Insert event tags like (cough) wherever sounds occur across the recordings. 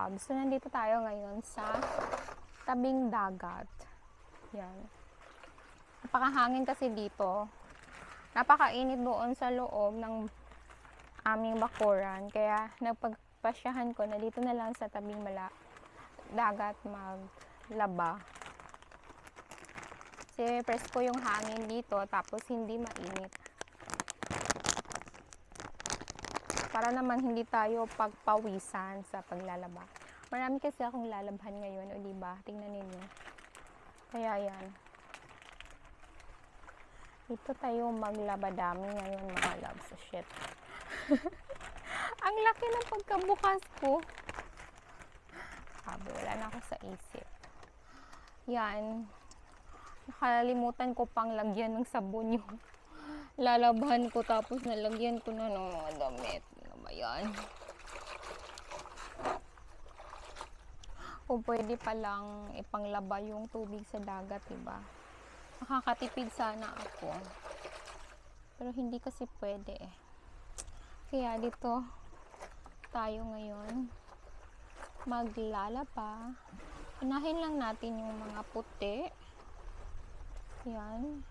loves. So, nandito tayo ngayon sa tabing dagat. Yan. Napakahangin kasi dito. Napakainit doon sa loob ng aming bakuran. Kaya nagpagpasyahan ko na dito na lang sa tabing mala dagat maglaba. Kasi presko yung hangin dito tapos hindi mainit. Para naman hindi tayo pagpawisan sa paglalaba. Marami kasi akong lalabhan ngayon, o di ba? Tingnan ninyo. Kaya yan. Dito tayo maglaba dami ngayon mga loves. So, shit. (laughs) Ang laki ng pagkabukas ko. Sabi, wala na ako sa isip. Yan. Nakalimutan ko pang lagyan ng sabon yung (laughs) lalabahan ko tapos nalagyan ko na ng mga damit. Ano ba yan? Kung pwede palang ipanglaba yung tubig sa dagat, diba? Makakatipid sana ako. Pero hindi kasi pwede eh. Kaya dito tayo ngayon maglalaba. Unahin lang natin yung mga puti. Yan.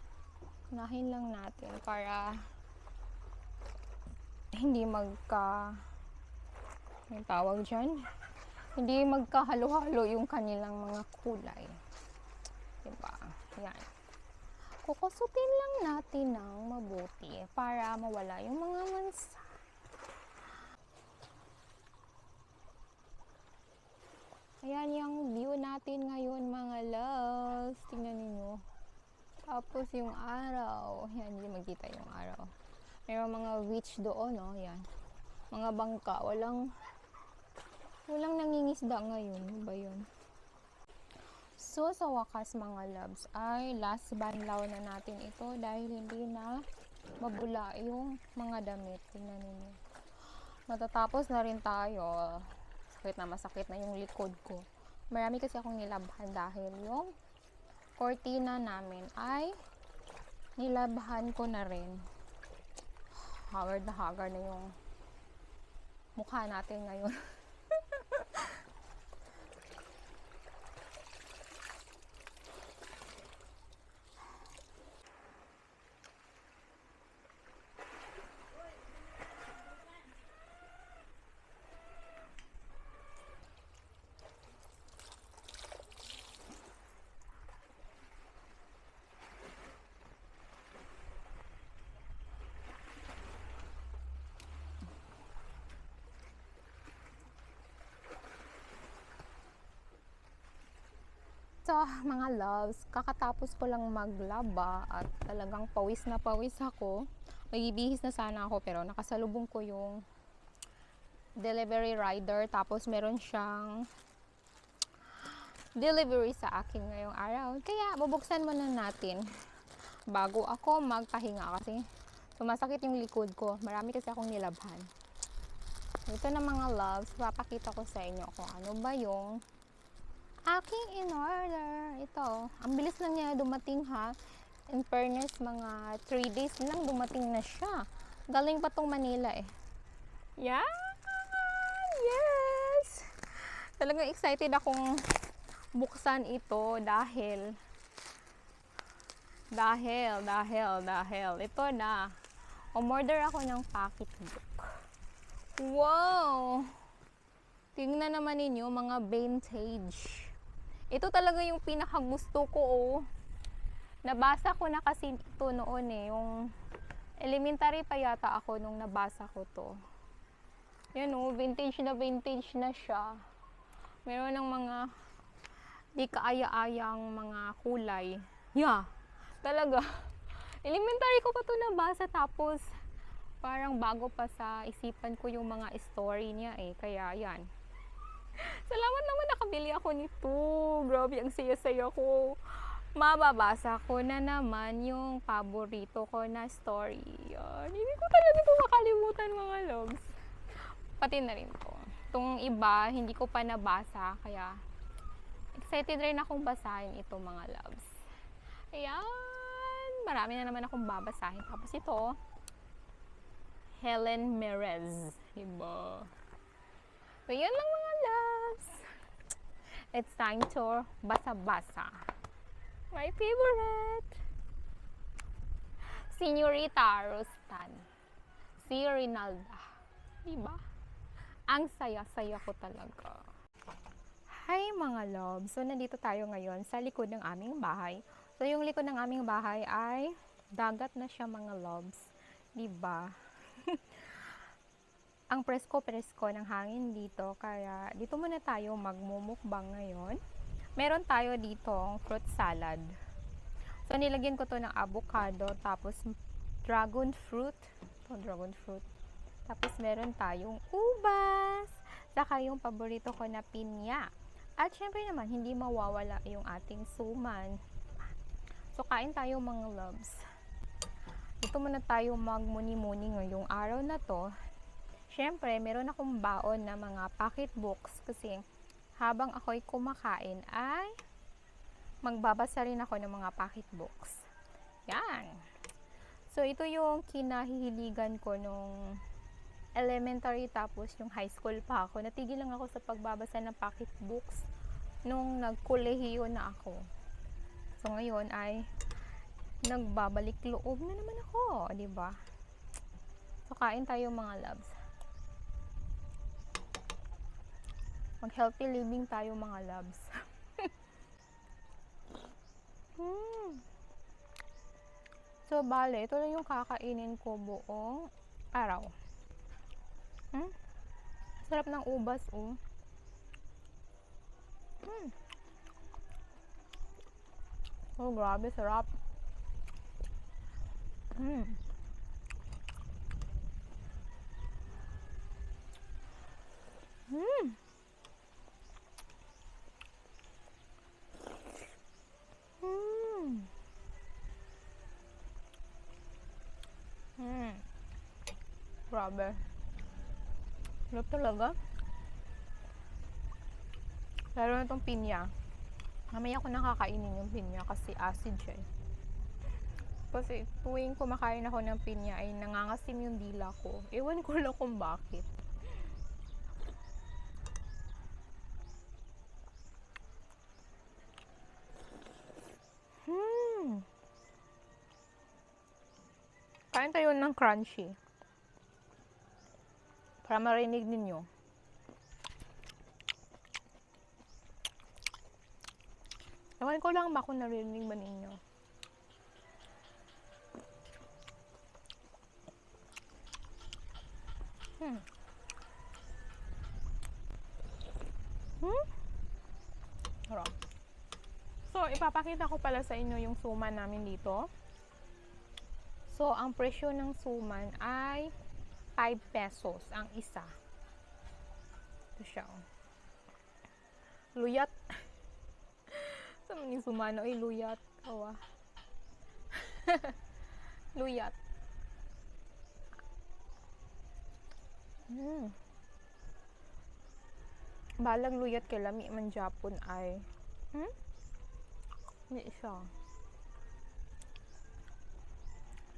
Unahin lang natin para hindi magka yung tawag dyan? Hindi magkahalo-halo yung kanilang mga kulay. Diba? Yan. Kukusutin lang natin ng mabuti para mawala yung mga mansa. Ayan yung view natin ngayon mga loves. Tingnan ninyo. Tapos yung araw. Yan hindi magkita yung araw Mayroong mga beach doon, no? Yan. Mga bangka. Walang, walang nangingisda ngayon. Ano ba yun? So, sa wakas mga loves, ay last banlaw na natin ito dahil hindi na mabula yung mga damit. Tingnan ninyo. Matatapos na rin tayo. Sakit na masakit na yung likod ko. Marami kasi akong nilabhan dahil yung cortina namin ay nilabhan ko na rin haggard na haggard na yung mukha natin ngayon. (laughs) So, (laughs) mga loves, kakatapos ko lang maglaba at talagang pawis na pawis ako. Magbibihis na sana ako pero nakasalubong ko yung delivery rider tapos meron siyang delivery sa akin ngayong araw. Kaya bubuksan muna natin bago ako magpahinga kasi sumasakit yung likod ko. Marami kasi akong nilabhan. Ito na mga loves, papakita ko sa inyo kung ano ba yung aking in order. Ito, ang bilis lang niya dumating ha. In fairness, mga 3 days lang dumating na siya. Galing pa tong Manila eh. Yan! Yes! Talagang excited akong buksan ito dahil dahil, dahil, dahil. Ito na. Umorder ako ng pocketbook. Wow! Tingnan naman ninyo, mga vintage. Ito talaga yung pinakagusto ko, oh. Nabasa ko na kasi ito noon eh. Yung elementary pa yata ako nung nabasa ko to. Yan oh, vintage na vintage na siya. Meron ng mga di kaaya-ayang mga kulay. Yeah, talaga. (laughs) Elementary ko pa to nabasa tapos parang bago pa sa isipan ko yung mga story niya eh. Kaya yan. Salamat naman nakabili ako nito. Grabe, ang saya-saya ko. Mababasa ko na naman yung paborito ko na story. Yan. Hindi ko talaga ito makalimutan mga loves. Pati na rin to. Itong iba, hindi ko pa nabasa. Kaya, excited rin akong basahin ito mga loves. Ayan. Marami na naman akong babasahin. Tapos ito, Helen Merez. Diba? So, yun lang. It's time to basa-basa. My favorite! Senyorita Rostan. Si Rinalda. Diba? Ang saya-saya ko talaga. Hi mga love! So nandito tayo ngayon sa likod ng aming bahay. So yung likod ng aming bahay ay dagat na siya mga loves. Diba? Ang presko-presko ng hangin dito kaya dito muna tayo magmumukbang ngayon. Meron tayo dito fruit salad. So nilagyan ko to ng avocado tapos dragon fruit. To dragon fruit. Tapos meron tayong ubas. Saka yung paborito ko na pinya. At syempre naman, hindi mawawala yung ating suman. So, kain tayo mga loves. Dito muna tayo magmuni-muni ngayong araw na to. Syempre, meron akong baon na mga pocketbooks kasi habang ako'y kumakain ay magbabasa rin ako ng mga pocketbooks. Yan. So, ito yung kinahihiligan ko nung elementary tapos yung high school pa ako. Natigil lang ako sa pagbabasa ng pocketbooks nung nagkolehiyo na ako. So ngayon ay nagbabalik loob na naman ako, 'di ba? So kain tayo mga loves. Mag healthy living tayo mga loves. (laughs) hmm. So bale, ito lang yung kakainin ko buong araw. Hmm? Sarap ng ubas, oh. Hmm. Oh, grabe, sarap. Hmm. Hmm. Hmm. Grabe. Sarap talaga. Lalo na itong pinya. Mamaya ko nakakainin yung pinya kasi acid siya eh. Kasi tuwing kumakain ako ng pinya ay nangangasim yung dila ko. Ewan ko lang kung bakit. Hmm. Kain tayo ng crunchy. Para marinig ninyo. Ewan ko lang ba kung narinig ba ninyo. Hmm. Hmm? Sarap. So, ipapakita ko pala sa inyo yung suman namin dito. So, ang presyo ng suman ay 5 pesos ang isa. Ito siya. Oh. Luyat. (laughs) Saan yung sumano? Ay, luyat. Awa. (laughs) luyat. Hmm. Balang luyat kay lami man Japon ay. Hmm? Hindi siya.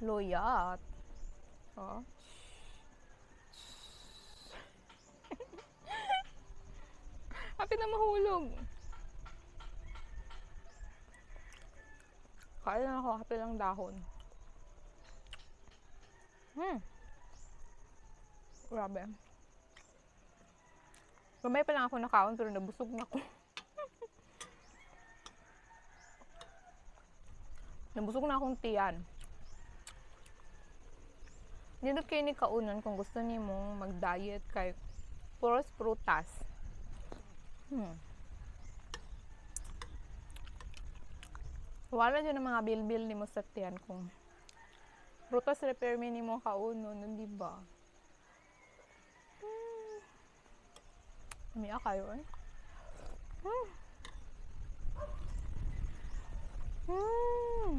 Luyat. Oh. Happy na mahulog. Kain lang ako, happy lang dahon. Hmm. Grabe. Gamay pa lang ako nakaon pero nabusog na ako. (laughs) nabusog na akong tiyan. Nindot kayo ni kaunon kung gusto niyo mong mag-diet kay puros prutas. Hmm. Wala dyan ang mga bilbil ni mo sa tiyan kung prutas repair mi ni mo kaunon, di ba? Hmm. Umiyak kayo eh. Hmm. Hmm.